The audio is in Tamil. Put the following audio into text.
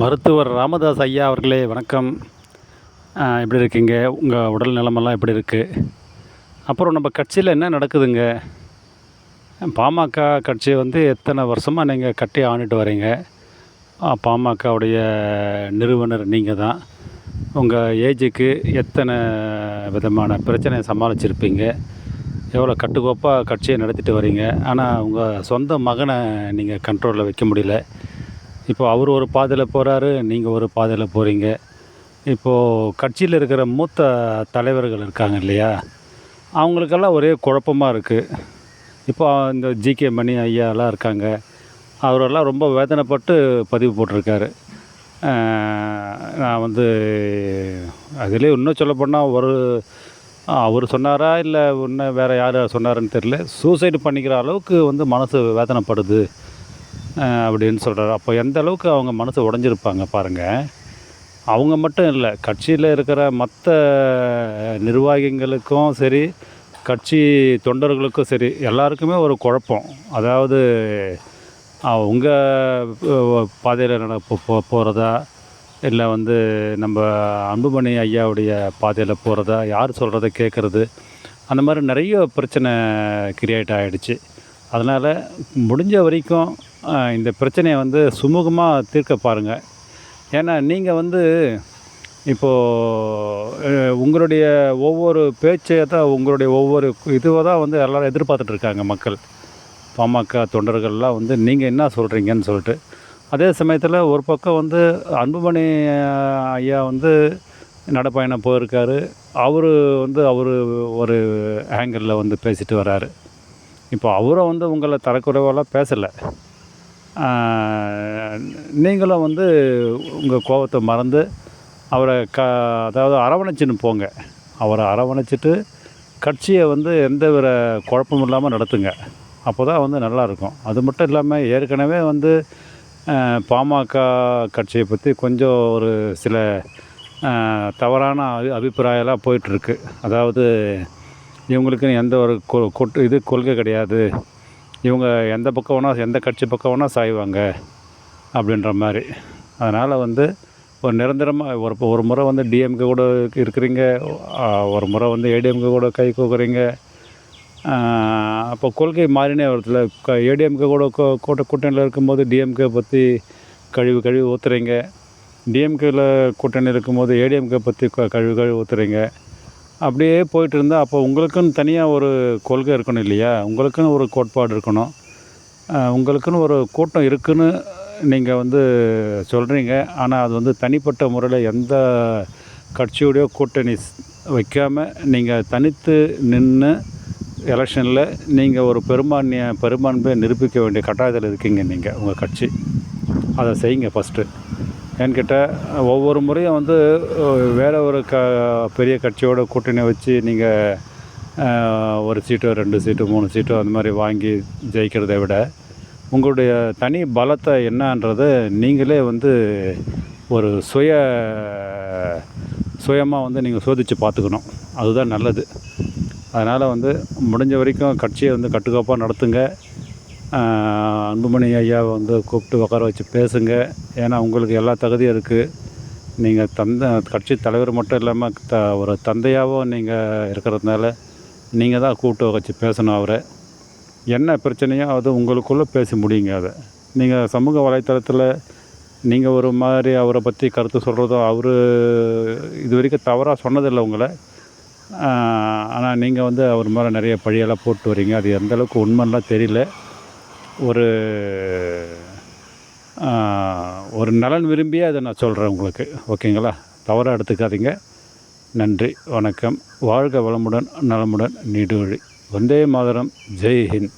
மருத்துவர் ராமதாஸ் ஐயா அவர்களே வணக்கம். எப்படி இருக்கீங்க? உங்கள் உடல் நிலமெல்லாம் எப்படி இருக்குது அப்புறம் நம்ம கட்சியில் என்ன நடக்குதுங்க? பாமக கட்சி வந்து எத்தனை வருஷமாக நீங்கள் கட்டி ஆணிட்டு வரீங்க? பாமகவுடைய நிறுவனர் நீங்கள் தான். உங்கள் ஏஜுக்கு எத்தனை விதமான பிரச்சனையை சமாளிச்சிருப்பீங்க? எவ்வளோ கட்டுக்கோப்பாக கட்சியை நடத்திட்டு வரீங்க? ஆனால் உங்கள் சொந்த மகனை நீங்கள் கண்ட்ரோலில் வைக்க முடியல. இப்போ அவர் ஒரு பாதையில் போகிறாரு நீங்கள் ஒரு பாதையில் போகிறீங்க இப்போது கட்சியில் இருக்கிற மூத்த தலைவர்கள் இருக்காங்க இல்லையா? அவங்களுக்கெல்லாம் ஒரே குழப்பமாக இருக்குது இப்போ இந்த ஜிகே மணி ஐயாலாம் இருக்காங்க. அவரெல்லாம் ரொம்ப வேதனைப்பட்டு பதிவு போட்டிருக்காரு. நான் வந்து அதிலே இன்னும் சொல்லப்போனால் ஒரு அவர் சொன்னாரா இல்லை இன்னும் வேறு யார் சொன்னாருன்னு தெரில சூசைடு பண்ணிக்கிற அளவுக்கு வந்து மனசு வேதனைப்படுது. அப்படின்னு சொல்கிறாரு அப்போ எந்த அளவுக்கு அவங்க மனசு உடஞ்சிருப்பாங்க பாருங்கள் அவங்க மட்டும் இல்லை கட்சியில் இருக்கிற மற்ற நிர்வாகிகளுக்கும் சரி கட்சி தொண்டர்களுக்கும் சரி எல்லாருக்குமே ஒரு குழப்பம். அதாவது உங்கள் பாதையில் நட போ போகிறதா இல்லை வந்து நம்ம அன்புமணி ஐயாவுடைய பாதையில் போகிறதா யார் சொல்கிறத கேட்குறது அந்த மாதிரி நிறைய பிரச்சனை கிரியேட் ஆகிடுச்சு அதனால் முடிஞ்ச வரைக்கும் இந்த பிரச்சனையை வந்து சுமூகமாக தீர்க்க பாருங்கள் ஏன்னா நீங்கள் வந்து இப்போது உங்களுடைய ஒவ்வொரு பேச்சை தான் உங்களுடைய ஒவ்வொரு இதுவை தான் வந்து எல்லோரும் எதிர்பார்த்துட்ருக்காங்க மக்கள். பாமக தொண்டர்கள்லாம் வந்து நீங்கள் என்ன சொல்கிறீங்கன்னு சொல்லிட்டு. அதே சமயத்தில் ஒரு பக்கம் வந்து அன்புமணி ஐயா வந்து நடைப்பயணம் போயிருக்காரு. அவர் வந்து அவர் ஒரு ஆங்கிளில் வந்து பேசிட்டு வராரு. இப்போ அவரை வந்து உங்களை தரக்குறைவெல்லாம் பேசலை. நீங்களும் வந்து உங்கள் கோபத்தை மறந்து அவரை க அதாவது அரவணைச்சின்னு போங்க. அவரை அரவணைச்சிட்டு கட்சியை வந்து எந்த வித குழப்பமும் இல்லாமல் நடத்துங்க. அப்போ தான் வந்து நல்லாயிருக்கும் அது மட்டும் இல்லாமல் ஏற்கனவே வந்து பாமக கட்சியை பற்றி கொஞ்சம் ஒரு சில தவறான அபி அபிப்பிராயெல்லாம் போயிட்டுருக்கு அதாவது இவங்களுக்குன்னு எந்த ஒரு கொ கொட்டு இது கொள்கை கிடையாது. இவங்க எந்த பக்கம் வேணால் எந்த கட்சி பக்கம் வேணால் சாய்வாங்க அப்படின்ற மாதிரி. அதனால் வந்து ஒரு நிரந்தரமாக ஒரு ஒரு முறை வந்து டிஎம்கே கூட இருக்கிறீங்க ஒரு முறை வந்து ஏடிஎம்கே கூட கை கோக்குறீங்க அப்போ கொள்கை மாறினே வருதுல க ஏடிஎம்கே கூட கூட்ட கூட்டணியில் இருக்கும்போது டிஎம்கே பற்றி கழிவு கழிவு ஊற்றுறீங்க டிஎம்கேயில் கூட்டணி இருக்கும்போது ஏடிஎம்கே பற்றி க கழிவு கழிவு ஊற்றுறீங்க அப்படியே போயிட்டு இருந்தால் அப்போ உங்களுக்குன்னு தனியாக ஒரு கொள்கை இருக்கணும் இல்லையா? உங்களுக்குன்னு ஒரு கோட்பாடு இருக்கணும். உங்களுக்குன்னு ஒரு கூட்டம் இருக்குன்னு நீங்கள் வந்து சொல்கிறீங்க ஆனால் அது வந்து தனிப்பட்ட முறையில் எந்த கட்சியுடைய கூட்டணி வைக்காமல் நீங்கள் தனித்து நின்று எலெக்ஷனில் நீங்கள் ஒரு பெரும்பான்மைய பெரும்பான்மையை நிரூபிக்க வேண்டிய கட்டாயத்தில் இருக்கீங்க நீங்கள் உங்கள் கட்சி. அதை செய்யுங்க ஃபஸ்ட்டு என்கிட்ட ஒவ்வொரு முறையும் வந்து வேறு ஒரு க பெரிய கட்சியோட கூட்டணி வச்சு நீங்கள் ஒரு சீட்டோ ரெண்டு சீட்டோ மூணு சீட்டோ அந்த மாதிரி வாங்கி ஜெயிக்கிறதை விட உங்களுடைய தனி பலத்தை என்னன்றதை நீங்களே வந்து ஒரு சுய சுயமாக வந்து நீங்கள் சோதித்து பார்த்துக்கணும். அதுதான் நல்லது. அதனால் வந்து முடிஞ்ச வரைக்கும் கட்சியை வந்து கட்டுக்கோப்பாக நடத்துங்க. அன்புமணி ஐயாவை வந்து கூப்பிட்டு உட்கார வச்சு பேசுங்க. ஏன்னா உங்களுக்கு எல்லா தகுதியும் இருக்குது நீங்கள் தந்த கட்சி தலைவர் மட்டும் இல்லாமல் த ஒரு தந்தையாகவும் நீங்கள் இருக்கிறதுனால நீங்கள் தான் கூப்பிட்டு வச்சு பேசணும் அவரை. என்ன பிரச்சனையோ அது உங்களுக்குள்ளே பேசி முடியுங்க அதை. நீங்கள் சமூக வலைத்தளத்தில் நீங்கள் ஒரு மாதிரி அவரை பற்றி கருத்து சொல்கிறதோ அவர் இது வரைக்கும் தவறாக சொன்னதில்லை உங்களை. ஆனால் நீங்கள் வந்து அவர் மேலே நிறைய பழியெல்லாம் போட்டு வரீங்க. அது எந்தளவுக்கு உண்மைலாம் தெரியல. ஒரு ஒரு நலன் விரும்பியே அதை நான் சொல்கிறேன் உங்களுக்கு. ஓகேங்களா? தவறாக எடுத்துக்காதீங்க. நன்றி வணக்கம். வாழ்க வளமுடன் நலமுடன் நீடுவழி வந்தே மாதரம். ஜெய் ஹிந்த்